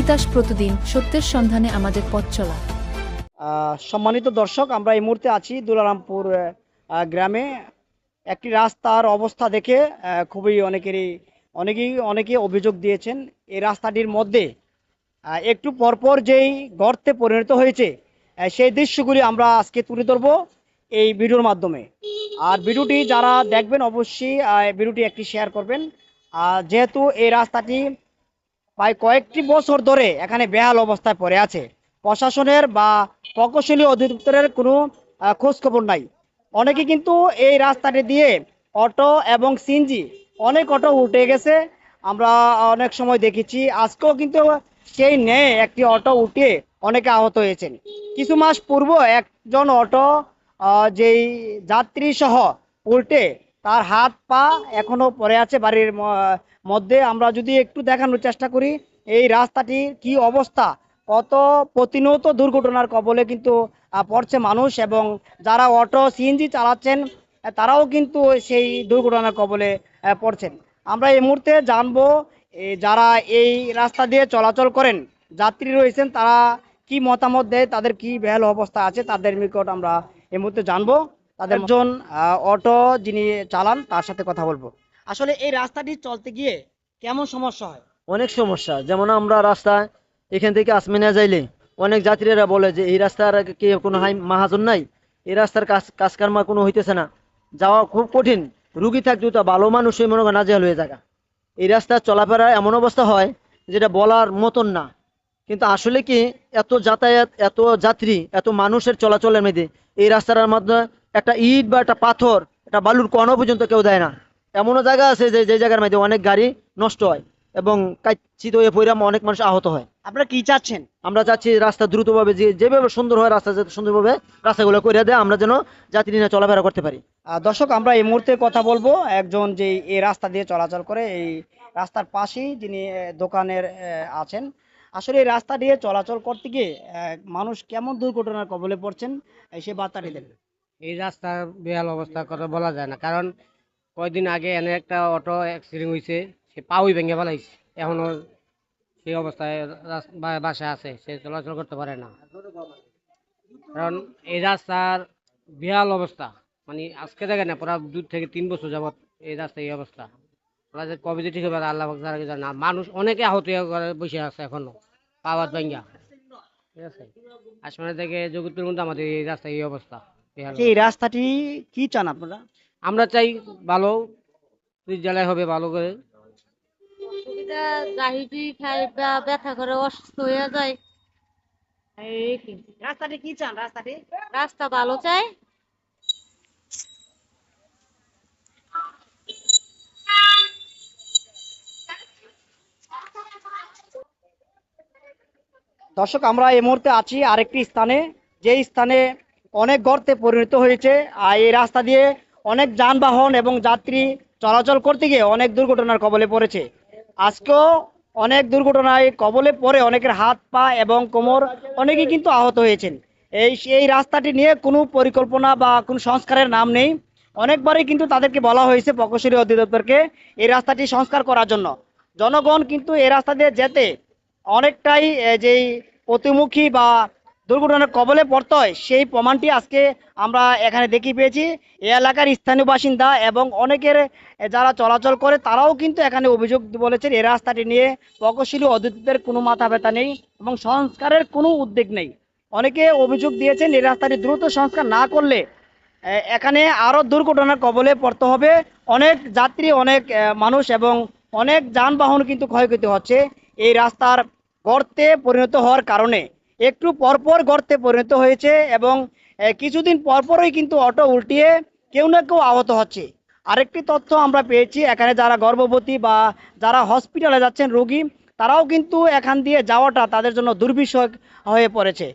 তিতাস প্রতিদিন সত্যের সন্ধানে আমাদের পথ চলা। সম্মানিত দর্শক, আমরা এই মুহূর্তে আছি দুলারামপুর গ্রামে। একটি রাস্তার অবস্থা দেখে খুবই অনেকেরই, অনেকেই অনেকে অভিযোগ দিয়েছেন, এই রাস্তাটির মধ্যে একটু পরপর যেই গর্তে পরিণত হয়েছে সেই দৃশ্যগুলি আমরা আজকে তুলে ধরবো এই ভিডিওর মাধ্যমে। আর ভিডিওটি যারা দেখবেন, অবশ্যই ভিডিওটি একটি শেয়ার করবেন। আর যেহেতু এই রাস্তাটি প্রায় কয়েকটি বছর ধরে এখানে বেহাল অবস্থায় পড়ে আছে। প্রশাসনের বা প্রকৌশলী অধিদপ্তরের কোনো খোঁজখবর নাই। অনেকে কিন্তু এই রাস্তাটি দিয়ে অটো এবং সিনজি অনেক অটো উঠে গেছে। আমরা অনেক সময় দেখেছি, আজকেও কিন্তু সেই নেই একটি অটো উঠে অনেকে আহত হয়েছেন। কিছু মাস পূর্ব একজন অটো যেই যাত্রী সহ উল্টে তার হাত পা এখনও পড়ে আছে বাড়ির মধ্যে। আমরা যদি একটু দেখানোর চেষ্টা করি, এই রাস্তাটির কি অবস্থা? কত প্রতিনিয়ত দুর্ঘটনার কবলে কিন্তু পড়ছে মানুষ এবং যারা অটো, সিএনজি চালাচ্ছেন তারাও কিন্তু সেই দুর্ঘটনার কবলে পড়ছেন। আমরা এই মুহূর্তে জানব যারা এই রাস্তা দিয়ে চলাচল করেন, যাত্রী রয়েছেন, তারা কি মতামত দেয়, তাদের কি বেহাল অবস্থা আছে, তাদের নিকট আমরা এই মুহূর্তে জানব। তাদের একজন অটো যিনি চালান তার সাথে কথা বলব। আসলে এই রাস্তাটি চলতে গিয়ে কেমন সমস্যা হয়? অনেক সমস্যা। যেমন আমরা রাস্তায় এখান থেকে আসমিনা যাইলে অনেক যাত্রীরা বলে যে এই রাস্তার কি কোনো হাই মাহাজন নাই। এই রাস্তার কাজ কাজকর্মা কোনো হইতেছে না। যাওয়া খুব কঠিন। রুগী থাকতো তো ভালো মানুষই মনে করেন নাজেহাল হয়ে জায়গা। এই রাস্তা চলাফেরা এমন অবস্থা হয় যেটা বলার মতন না। কিন্তু আসলে কি এত যাতায়াত এত যাত্রী এত মানুষের চলাচলের মধ্যে এই রাস্তার মাধ্যমে একটা ইট বা একটা পাথর একটা বালুর কণও পর্যন্ত কেউ দেয় না। এমনও জায়গা আছে যে যে জায়গার মধ্যে অনেক গাড়ি নষ্ট হয় এবং কাচ্ছিত হয়ে পড়ে অনেক মানুষ আহত হয়। আপনারা কি চাচ্ছেন? আমরা চাচ্ছি রাস্তা দ্রুতভাবে যে যেভাবে সুন্দর হয় রাস্তা যাতে সুন্দরভাবে রাস্তাগুলো করে দেয় আমরা যেন যাত্রী নিয়ে চলাফেরা করতে পারি। দর্শক আমরা এই মুহূর্তে কথা বলব একজন যে এই রাস্তা দিয়ে চলাচল করে এই রাস্তার পাশেই যিনি দোকানের আছেন। আসলে এই রাস্তা দিয়ে চলাচল করতে গিয়ে মানুষ কেমন দুর্ঘটনার কবলে পড়ছেন সে বার্তাটি দেন। এই রাস্তার বেহাল অবস্থা কথা বলা যায় না। কারণ কয়দিন আগে এনে একটা অটো অ্যাক্সিডেন্ট হয়েছে সে পাউই ভেঙে ফেলাইছে। এখনও সেই অবস্থায় রাস- বা- বাসায় আছে, সে চলাচল করতে পারে না। কারণ এই রাস্তার বেহাল অবস্থা মানে আজকে দেখে না, পুরা দু থেকে তিন বছর যাবত এই রাস্তার এই অবস্থা। কবে যে ঠিক হবে, আল্লাহ না। মানুষ অনেকে আহত বসে আছে এখনও, পাওয়ার ভাঙ্গা ঠিক আছে? আসমানে থেকে জগতের মধ্যে আমাদের এই রাস্তার এই অবস্থা। এই রাস্তাটি কি চান আপনারা? আমরা চাই ভালো জেলায় হবে ভালো করে। অসুবিধা গাড়িটি খাই বা ব্যথা করে অসুস্থ হয়ে যায়। এই কি। রাস্তাটি কি চান রাস্তাটি? রাস্তা ভালো চাই। দর্শক আমরা এই মুহূর্তে আছি আরেকটি স্থানে। যে স্থানে অনেক গর্তে পরিণত হয়েছে। আর এই রাস্তা দিয়ে অনেক যানবাহন এবং যাত্রী চলাচল করতে গিয়ে অনেক দুর্ঘটনার কবলে পড়েছে। আজকেও অনেক দুর্ঘটনায় কবলে পড়ে অনেকের হাত, পা এবং কোমর অনেকেই কিন্তু আহত হয়েছেন। এই এই রাস্তাটি নিয়ে কোনো পরিকল্পনা বা কোনো সংস্কারের নাম নেই। অনেকবারই কিন্তু তাদেরকে বলা হয়েছে প্রকৌশলী অধিদপ্তরকে এই রাস্তাটি সংস্কার করার জন্য। জনগণ কিন্তু এই রাস্তা দিয়ে যেতে অনেকটাই যেই প্রতিমুখী বা দুর্ঘটনার কবলে পড়তে হয়। সেই প্রমাণটি আজকে আমরা এখানে দেখি পেয়েছি। এই এলাকার স্থানীয় বাসিন্দা এবং অনেকের যারা চলাচল করে, তারাও কিন্তু এখানে অভিযোগ বলেছেন এই রাস্তাটি নিয়ে প্রকৌশলী অধিদপ্তরের কোনো মাথা ব্যথা নেই এবং সংস্কারের কোনো উদ্যোগ নেই। অনেকে অভিযোগ দিয়েছেন এই রাস্তাটি দ্রুত সংস্কার না করলে এখানে আরও দুর্ঘটনার কবলে পড়তে হবে। অনেক যাত্রী, অনেক মানুষ এবং অনেক যানবাহন কিন্তু ক্ষয়ক্ষতি হচ্ছে। এই রাস্তার গর্তে পরিণত হওয়ার কারণে। একটু পরপর গর্তে পরিণত হয়েছে এবং কিছুদিন পরপরই কিন্তু অটো উল্টিয়ে কেউ না কেউ আহত হচ্ছে। আরেকটি তথ্য আমরা পেয়েছি, এখানে যারা গর্ভবতী বা যারা হসপিটালে যাচ্ছেন রোগী, তারাও কিন্তু এখান দিয়ে যাওয়াটা তাদের জন্য দুর্বিষহ হয়ে পড়েছে।